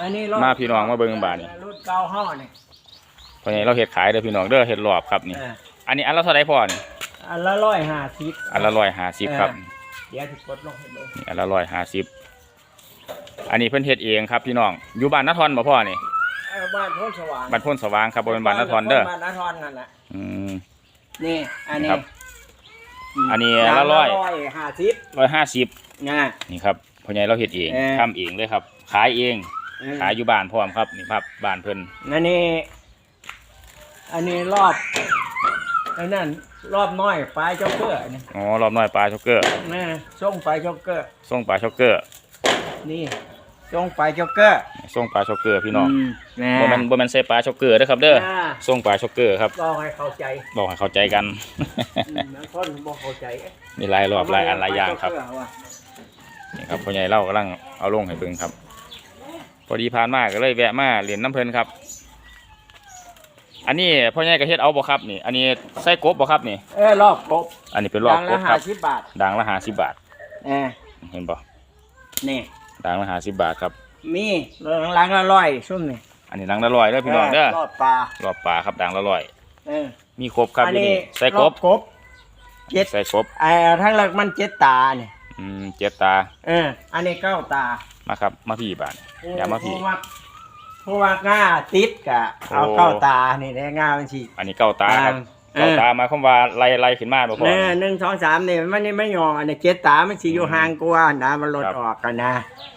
อันนี้รถมาพี่น้องมาเบิ่งบาดนี่ รถเก้าห้อนี่เพราะไงเราเฮ็ดขายเด้อพี่น้องเด้อเฮ็ดรอบครับนี่ เอออันนี้อันละเท่าไหร่พ่อนี่อันละร้อยห้าสิบอันละร้อยห้าสิบครับเดี๋ยวสิกดลงให้เบิ่งนี่อันละร้อยห้าสิบอันนี้เพิ่นเฮ็ดเองครับพี่น้องอยู่บ้านนาทอนบ่พ่อนี่เออบ้านโพ้นสว่างบ้านโพ้นสว่างครับบ่เป็นบ้านนาทอนเด้อบ้านนาทอนนั่นแหละอืม นี่อันนี้ครับมอันนี้ย่างละร้อยห้าสิบร้อยห้าสิบนะ นี่ครับพ่อใหญ่เราเฮ็ดเองเออ ทำเองเลยครับ ขายเอง เออขายอยู่บ้านพร้อมครับนี่ครับบ้านเพิ่นอันนี้ อันนี้รอบไอ้นั่นรอบน้อยปลายจ็อกเกอร์นี่อ๋อรอบน้อยปลาช็อกเกอร์นะส่งปลายจ็อกเกอร์ ส่งปลาช็อกเกอร์นี่ส่งปลายจ็อกเกอร์ส่งปลาช็อกเกอร์พี่น้องมนะบ่แม่นบ่แม่นใส่ปลาช็อกเกอร์เด้อครับเด้ออ่าส่งปลาช็อกเกอร์ครับบอกให้เข้าใจบอกให้เข้าใจกัน อืมบางคนบอกเข้าใจมีหลายรอบหลายอันหลายอย่างครับปลจ็อกเกอว่ะนี่ครับพ่อใหญ่เล่ากำลังเอาลงให้เบิ่งครับ พอดีผ่านมาก็เลยแวะมาเรียนน้ำเพลินครับ อันนี้พ่อใหญ่ก็เฮ็ดเอาบ่ครับนี่ อันนี้ใส่กบบ่ครับนี่ เออรอบครบอันนี้เป็นรอบย่างกละบคห้ารับ สิบบาทด่างละห้าสิบบาท เออเห็นบ่นี่ด่างละห้าสิบบาทครับ มีหลังละร้อยซุ่มนี่อันนี้ด่างละร้อยเด้อพี่น้องเด้อรอบปลารอบปลาครับด่างละร้อย เออมีครบครับอันอยู่นี้นี่ใส่กรอบกบเจ็ดใส่กบไอ้ทั้งหลักมันเจ็ดตาเนี่ย อืมเจ็ดตาเออ อันนี้เก้าตามาครับ มาพี่บาทอย่ามาพี่ผู้ว่าผู้ว่าง่าติดกะเอาโอ้ เก้าตานี่ได้ง่ามันสิอันนี้เก้าตาครับเออเก้าตาหมายความว่าไล่ไล่ขึ้นมาบ่พอ เนี่ยหนึ่งสองสามนี่มันนี่ไม่ยออันนี้เจ็ดตามันสิอยู่ห่างกว่านะมันลดครับ ออกกันนะ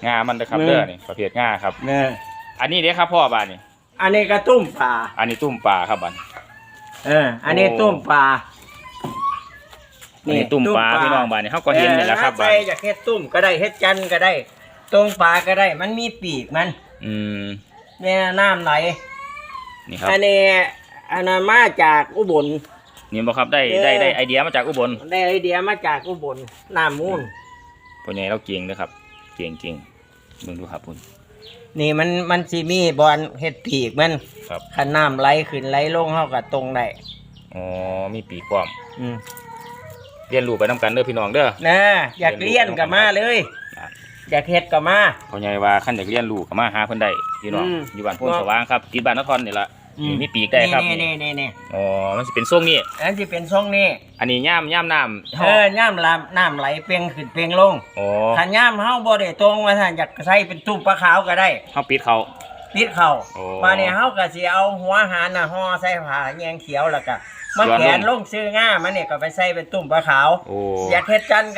งามันนะครับเออ เด้อนี่ประเภทงาครับ เนี่ยอันนี้เด้ครับพ่อบาทนี่อันนี้ก็ตุ้มปลาอันนี้ตุ้มปลาครับบันเออ อันนี้โอ้ ตุ้มปลา อันนี้ตุ้มปลาพี่น้องบาทนี่เขาก็เห็นนี่แหละครับเออบัใส่นจากเฮ็ดตุ้มก็ได้เฮ็ดจันทร์ก็ได้ตุ้มปลาก็ได้ มันมีปีกมันอืมเนี่ยน้ำไหลนี่ครับอันนี้อันนั้นมาจากอุบล นี่บ่ครับได้เออได้ได้ไอเดียมาจากอุบลได้ไอเดียมาจากอุบลน้ำมูลพ่อใหญ่เราเก่งนะครับ เก่งจริงเบิ่งดูครับคุณนี่มันมันสิมีบอลเฮ็ดปีกมันครับคันน้ำไหลขึ้นไหลลงเฮาก็ตรงได้อ๋อมีปีกความอืม เรียนรู้ไปนํกันเด้อพี่น้องเด้อ นะอยากเรียนก็มาเลยครับ อยากเฮ็ดก็มา พ่อใหญ่ว่าคันอยากเรียนรู้ก็มาหาเพิ่นได้พี่น้องอืม อยู่บ้านโพนสว่างครับติดบ้านนครนี่ล่ะอืมนี่มีปีกได้ครับนี่นี่นี่นี่อ๋อมันสิเป็นทรงนี้ อันที่เป็นทรงนี้อันนี้ย่ามย่ามน้ำเออย่ามลามน้ำไหลเปียงขึ้นเปียงลงอ๋อคันย่ามเฮาบ่ได้ตรงว่าท่านอยากใส่เป็นตุ้มปลาขาวก็ได้ เฮาปิดเขา ติดเข่าโอ้มาเนี่ยเฮาก็สิเอาหัวหารน่ะห่อใส่ผ้าแยงเขียวแล้วก็มันย้อนลง แขนลงซื้อง่ามันเนี่ยก็ไปใส่เป็นตุ้มปลาขาวโอ้ อยากเฮ็ดจันทร์ก็